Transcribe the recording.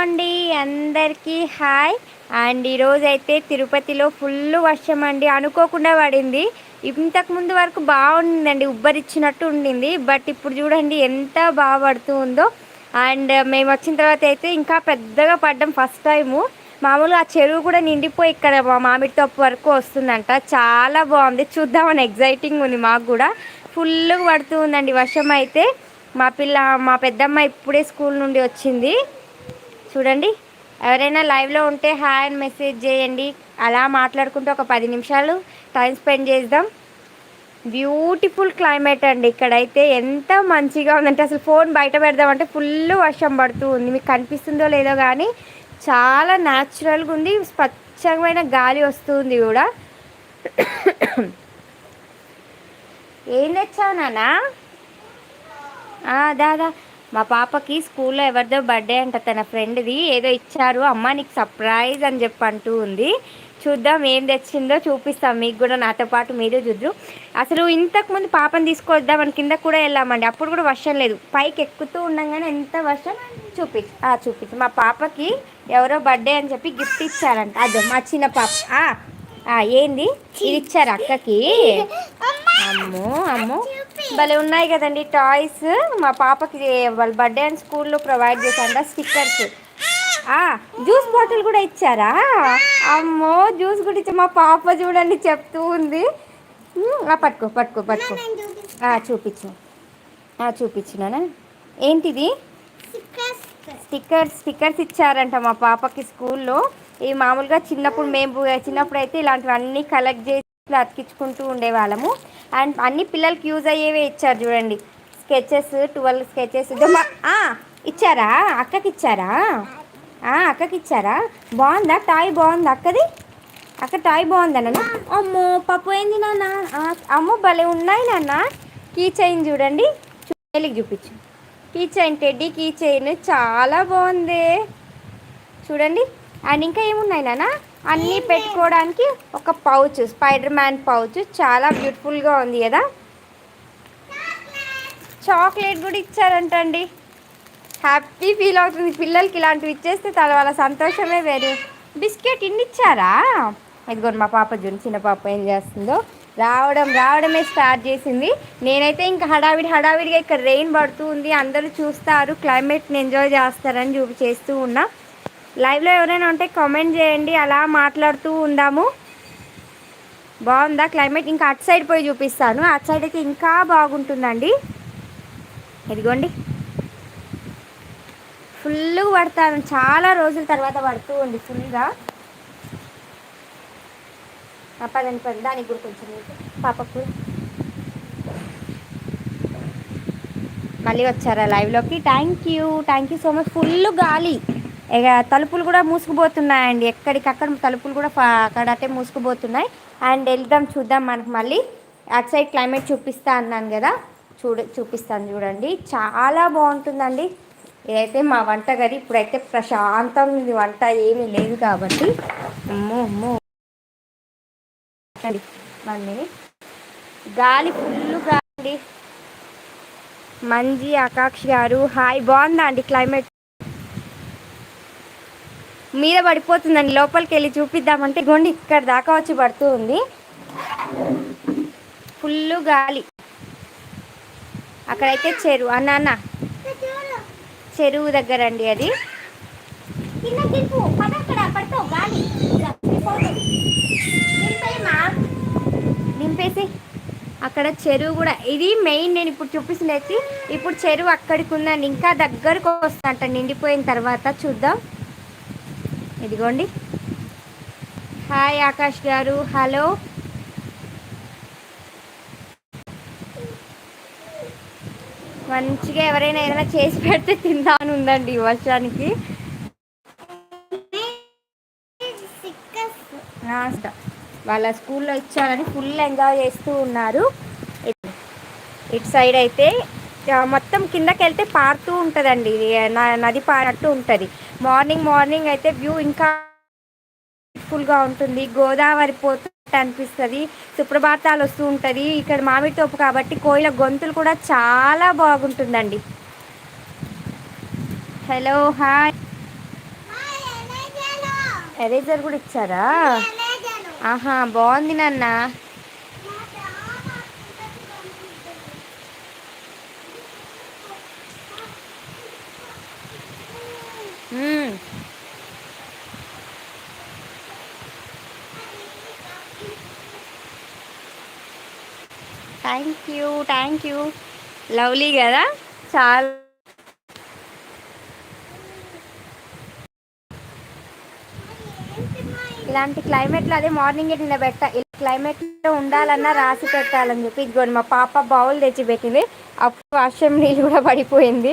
అండి అందరికీ hi. And ఈరోజు అయితే తిరుపతిలో ఫుల్ వర్షం అండి. అనుకోకుండా పడింది. ఇంతకు ముందు వరకు బాగుండిందండి ఉబ్బరిచ్చినట్టు ఉండింది. బట్ ఇప్పుడు చూడండి ఎంత బాగా పడుతూ ఉందో అండ్ మేము వచ్చిన తర్వాత అయితే ఇంకా పెద్దగా పడ్డం ఫస్ట్ టైము. మామూలుగా ఆ చెరువు కూడా నిండిపోయి ఇక్కడ మా మామిడి తప్పు వరకు వస్తుందంట. చాలా బాగుంది. చూద్దామని ఎగ్జైటింగ్ ఉంది మాకు కూడా. ఫుల్గా పడుతూ ఉందండి వర్షం అయితే. మా పిల్ల మా పెద్దమ్మ ఇప్పుడే స్కూల్ నుండి వచ్చింది. చూడండి. ఎవరైనా లైవ్లో ఉంటే హాయ్ అని మెసేజ్ చేయండి. అలా మాట్లాడుకుంటూ ఒక పది నిమిషాలు టైం స్పెండ్ చేద్దాం. బ్యూటిఫుల్ క్లైమేట్ అండి ఇక్కడైతే. ఎంత మంచిగా ఉందంటే అసలు ఫోన్ బయట పెడదామంటే ఫుల్ వర్షం పడుతూ ఉంది. మీకు కనిపిస్తుందో లేదో కానీ చాలా న్యాచురల్గా ఉంది. స్వచ్ఛమైన గాలి వస్తుంది కూడా. ఏం తెచ్చావు నానా దాదా మా పాపకి స్కూల్లో ఎవరిదో బర్త్డే అంట తన ఫ్రెండ్ది. ఏదో ఇచ్చారు. అమ్మ నీకు సర్ప్రైజ్ అని చెప్పి అంటూ ఉంది. చూద్దాం ఏం తెచ్చిందో చూపిస్తాం. మీకు కూడా నాతో పాటు మీరే చూద్దరు. అసలు ఇంతకుముందు పాపని తీసుకొద్దాం అని కింద కూడా వెళ్ళామండి. అప్పుడు కూడా వర్షం లేదు. పైకి ఎక్కుతూ ఉండగానే ఎంత వర్షం? చూపి. చూపించు మా పాపకి ఎవరో బర్త్డే అని చెప్పి గిఫ్ట్ ఇచ్చారంట. అదే మా చిన్న పాప. ఏంది? ఇది ఇచ్చారు అక్కకి. అమ్మో అమ్మో. భలే ఉన్నాయి కదండి టాయ్స్. మా పాపకి వాళ్ళ బర్త్డే అండ్ స్కూల్లో ప్రొవైడ్ చేశారంట స్టిక్కర్స్. జ్యూస్ బాటిల్ కూడా ఇచ్చారా? అమ్మో జ్యూస్ కూడా ఇచ్చా మా పాప చూడండి చెప్తూ ఉంది. పట్టుకో పట్టుకో పట్టుకో. చూపించు. చూపించినానా? ఏంటిది? స్టిక్కర్స్ స్టిక్కర్స్ ఇచ్చారంట మా పాపకి స్కూల్లో. ఇవి మామూలుగా చిన్నప్పుడు మేము చిన్నప్పుడు అయితే ఇలాంటివన్నీ కలెక్ట్ చేసి అతికించుకుంటూ ఉండేవాళ్ళము. అండ్ అన్ని పిల్లలకి యూజ్ అయ్యేవే ఇచ్చారు చూడండి. Sketches twelve sketches. ఇచ్చారా? అక్కకి ఇచ్చారా? అక్కకి ఇచ్చారా? బాగుందా? టాయ్ బాగుందా అక్కది? అక్క టాయ్ బాగుందా నాన్న? అమ్మో పప్పు ఏంది నాన్న? అమ్మో భలే ఉన్నాయి నాన్న. కీ చైన్ చూడండి. చూడలికి చూపించు. Key chain teddy key chain చాలా బాగుంది. చూడండి. అండ్ ఇంకా ఏమున్నాయి నాన్న? అన్నీ పెట్టుకోవడానికి ఒక పౌచ్ స్పైడర్ మ్యాన్ పౌచ్ చాలా బ్యూటిఫుల్గా ఉంది కదా. చాక్లెట్ కూడా ఇచ్చారంటండి. హ్యాపీ ఫీల్ అవుతుంది. పిల్లలకి ఇలాంటివి ఇచ్చేస్తే తన వాళ్ళ సంతోషమే వేరు. బిస్కెట్ ఇన్ని ఇచ్చారా? ఇదిగోండి మా పాప జున్ చిన్న పాప ఏం చేస్తుందో. రావడం రావడమే స్టార్ట్ చేసింది. నేనైతే ఇంకా హడావిడి హడావిడిగా ఇక్కడ రెయిన్ పడుతూ ఉంది. అందరూ చూస్తారు క్లైమేట్ని ఎంజాయ్ చేస్తారని చూపి చేస్తూ ఉన్నా. లైవ్లో ఎవరైనా ఉంటే కామెంట్ చేయండి అలా మాట్లాడుతూ ఉందాము. బాగుందా? క్లైమేట్ ఇంకా అటు సైడ్ పోయి చూపిస్తాను. అటు సైడ్ అయితే ఇంకా బాగుంటుందండి. ఇదిగోండి. ఫుల్గా పడతాను. చాలా రోజుల తర్వాత పడుతూ ఉంది ఫుల్గా. పదండి పది దానికి కూడా కొంచెం పాపకు మళ్ళీ వచ్చారా లైవ్లోకి? Thank you thank you so much full గాలి. ఇక తలుపులు కూడా మూసుకుపోతున్నాయండి. ఎక్కడికక్కడ తలుపులు కూడా అక్కడటే మూసుకుపోతున్నాయి. అండ్ వెళ్దాం చూద్దాం మనకు మళ్ళీ అటు సైడ్ క్లైమేట్ చూపిస్తా అన్నాను కదా. చూడ చూపిస్తాను చూడండి. చాలా బాగుంటుందండి. ఇదైతే మా వంటగది. ఇప్పుడైతే ప్రశాంతం ఉంది. వంట ఏమీ లేదు కాబట్టి. అమ్మో అమ్మో. One minute. గాలి ఫుల్లు గాలి మంచి ఆకాక్ష్ గారు హాయ్. బాగుందా అండి క్లైమేట్? మీద పడిపోతుందండి లోపలికి వెళ్ళి చూపిద్దామంటే ఇగోండి ఇక్కడ దాకా వచ్చి పడుతూ ఉంది ఫుల్ గాలి. అక్కడైతే చెరువు అన్న చెరువు దగ్గర అండి అది. నింపేసి. అక్కడ చెరువు కూడా. ఇది మెయిన్ నేను ఇప్పుడు చూపిస్తుంది ఇప్పుడు చెరువు అక్కడికి ఉందండి. ఇంకా దగ్గరకు వస్తుందంట. నిండిపోయిన తర్వాత చూద్దాం. ఇదిగోండి. హాయ్ ఆకాష్ గారు. హలో. మంచిగా ఎవరైనా ఏదైనా చేసి పెడితే తిందామని ఉందండి ఈ వర్షానికి. వాళ్ళ స్కూల్లో ఇచ్చారని ఫుల్ ఎంజాయ్ చేస్తూ ఉన్నారు. ఇటు సైడ్ అయితే మొత్తం కిందకి వెళ్తే పారుతూ ఉంటుందండి. నది పారినట్టు ఉంటుంది. మార్నింగ్ మార్నింగ్ అయితే వ్యూ ఇంకా ఫుల్గా ఉంటుంది. గోదావరి పోతూ అనిపిస్తుంది. సుప్రభాతాలు వస్తూ ఉంటుంది. ఇక్కడ మామిడి తోపు కాబట్టి కోయిల గొంతులు కూడా చాలా బాగుంటుందండి. హలో హాయ్ ఎరేజర్ కూడా ఇచ్చారా? ఆహా బాగుంది నాన్న. Thank you thank you lovely కదా? చాలా. ఇలాంటి క్లైమేట్లో అదే మార్నింగ్ నిన్న పెట్ట క్లైమేట్లో ఉండాలన్నా రాసి పెట్టాలని చెప్పి ఇదిగోండి మా పాప బౌల్ తెచ్చి పెట్టింది. అప్పుడు వర్షం నీళ్ళు కూడా పడిపోయింది.